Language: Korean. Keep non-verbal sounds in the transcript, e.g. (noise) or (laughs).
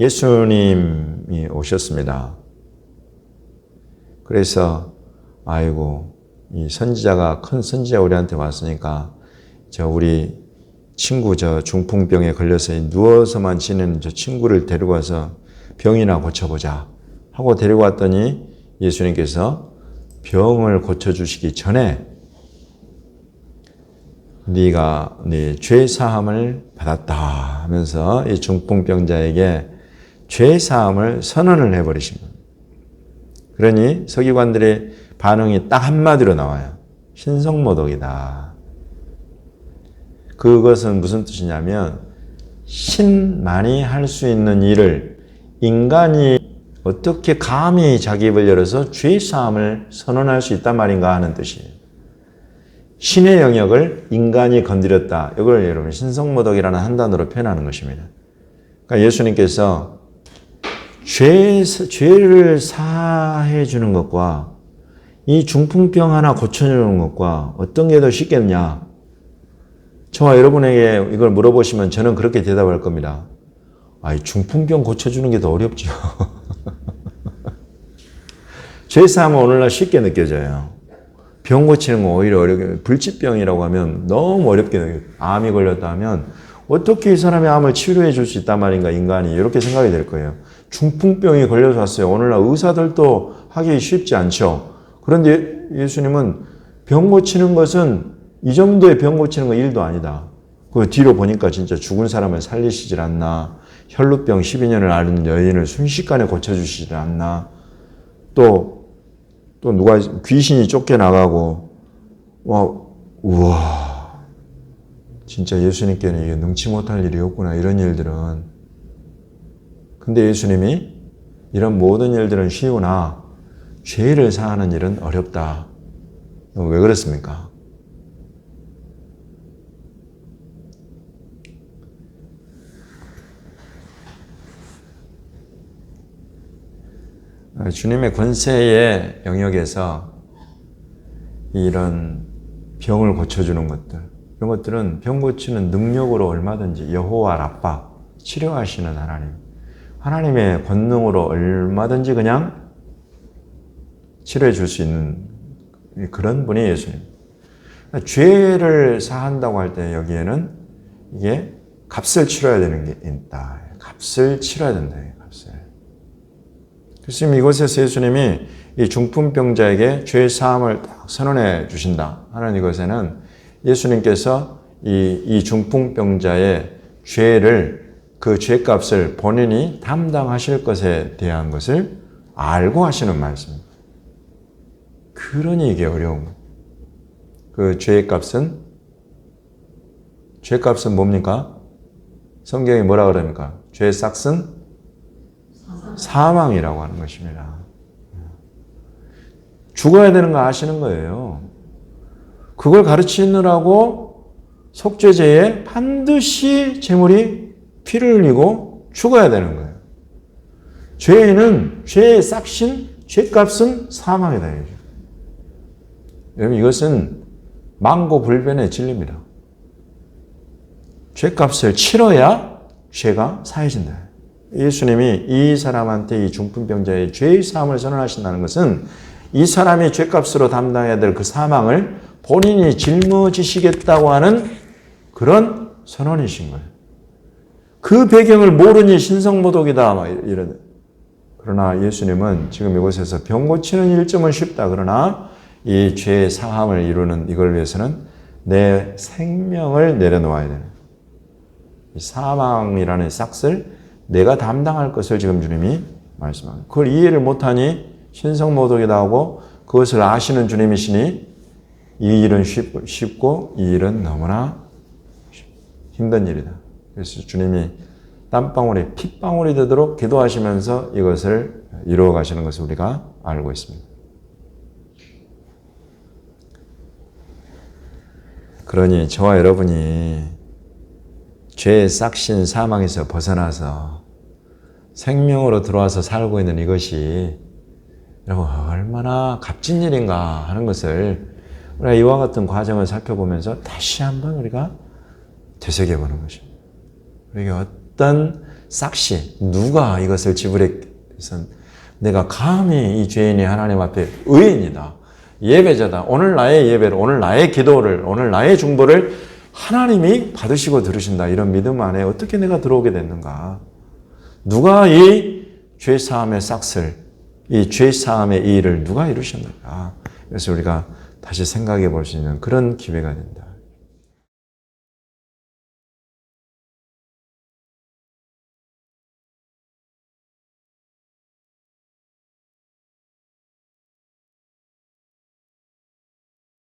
예수님이 오셨습니다. 그래서 아이고 이 선지자가 큰 선지자 우리한테 왔으니까 저 우리 친구 저 중풍병에 걸려서 누워서만 지내는 저 친구를 데리고 와서 병이나 고쳐보자 하고 데리고 왔더니 예수님께서 병을 고쳐주시기 전에 네가 네 죄 사함을 받았다 하면서 이 중풍병자에게 죄 사함을 선언을 해버리십니다. 그러니 서기관들의 반응이 딱 한마디로 나와요. 신성모독이다. 그것은 무슨 뜻이냐면 신만이 할 수 있는 일을 인간이 어떻게 감히 자기 입을 열어서 죄 사함을 선언할 수 있단 말인가 하는 뜻이에요. 신의 영역을 인간이 건드렸다. 이걸 여러분 신성모독이라는 한 단어로 표현하는 것입니다. 그러니까 예수님께서 죄, 죄를 사해 주는 것과 이 중풍병 하나 고쳐주는 것과 어떤 게 더 쉽겠냐? 저와 여러분에게 이걸 물어보시면 저는 그렇게 대답할 겁니다. 아이, 중풍병 고쳐주는 게 더 어렵죠. (laughs) 죄사함은 오늘날 쉽게 느껴져요. 병 고치는 건 오히려 어렵게, 불치병이라고 하면 너무 어렵게 느껴요. 암이 걸렸다 하면 어떻게 이 사람의 암을 치료해 줄 수 있단 말인가, 인간이. 이렇게 생각이 될 거예요. 중풍병이 걸려서 왔어요. 오늘날 의사들도 하기 쉽지 않죠. 그런데 예수님은 병 고치는 것은 이 정도의 병 고치는 건 일도 아니다. 그 뒤로 보니까 진짜 죽은 사람을 살리시질 않나. 혈루병 12년을 앓은 여인을 순식간에 고쳐주시질 않나. 또, 또 누가 귀신이 쫓겨나가고, 와, 우와. 진짜 예수님께는 이게 능치 못할 일이었구나. 이런 일들은. 근데 예수님이 이런 모든 일들은 쉬우나 죄를 사하는 일은 어렵다. 왜 그렇습니까? 주님의 권세의 영역에서 이런 병을 고쳐주는 것들, 이런 것들은 병 고치는 능력으로 얼마든지 여호와 라빠 치료하시는 하나님, 하나님의 권능으로 얼마든지 그냥 치료해 줄 수 있는 그런 분이 예수님. 죄를 사한다고 할 때 여기에는 이게 값을 치러야 되는 게 있다. 값을 치러야 된다. 값을. 그래서 이곳에서 예수님이 이 중풍병자에게 죄 사함을 선언해 주신다 하는 이것에는 예수님께서 이, 이 중풍병자의 죄를 그 죄값을 본인이 담당하실 것에 대한 것을 알고 하시는 말씀입니다. 그러니 이게 어려운 거예요. 그 죄의 값은 죄 값은 뭡니까? 성경이 뭐라 그럽니까? 죄의 싹은 사망이라고 하는 것입니다. 죽어야 되는 거 아시는 거예요. 그걸 가르치느라고 속죄제에 반드시 제물이 피를 흘리고 죽어야 되는 거예요. 죄는 죄의 싹신, 죄값은 사망이다. 여러분 이것은 망고불변의 진리입니다. 죄값을 치러야 죄가 사해진다. 예수님이 이 사람한테 이 중풍병자의 죄의 사함을 선언하신다는 것은 이 사람이 죄값으로 담당해야 될 그 사망을 본인이 짊어지시겠다고 하는 그런 선언이신 거예요. 그 배경을 모르니 신성모독이다. 이런. 그러나 예수님은 지금 이곳에서 병 고치는 일점은 쉽다. 그러나 이 죄의 사함을 이루는 이걸 위해서는 내 생명을 내려놓아야 되는 사망이라는 싹을 내가 담당할 것을 지금 주님이 말씀합니다. 그걸 이해를 못하니 신성모독이다 하고 그것을 아시는 주님이시니 이 일은 쉽고 이 일은 너무나 힘든 일이다. 그래서 주님이 땀방울이 핏방울이 되도록 기도하시면서 이것을 이루어 가시는 것을 우리가 알고 있습니다. 그러니 저와 여러분이 죄의 싹신 사망에서 벗어나서 생명으로 들어와서 살고 있는 이것이 여러분 얼마나 값진 일인가 하는 것을 우리가 이와 같은 과정을 살펴보면서 다시 한번 우리가 되새겨보는 것입니다. 우리가 어떤 싹시 누가 이것을 지불했선 내가 감히 이 죄인이 하나님 앞에 의인이다. 예배자다. 오늘 나의 예배를, 오늘 나의 기도를, 오늘 나의 중보를 하나님이 받으시고 들으신다. 이런 믿음 안에 어떻게 내가 들어오게 됐는가? 누가 이 죄사함의 싹을, 이 죄사함의 이 일을 누가 이루셨는가? 그래서 우리가 다시 생각해 볼 수 있는 그런 기회가 된다.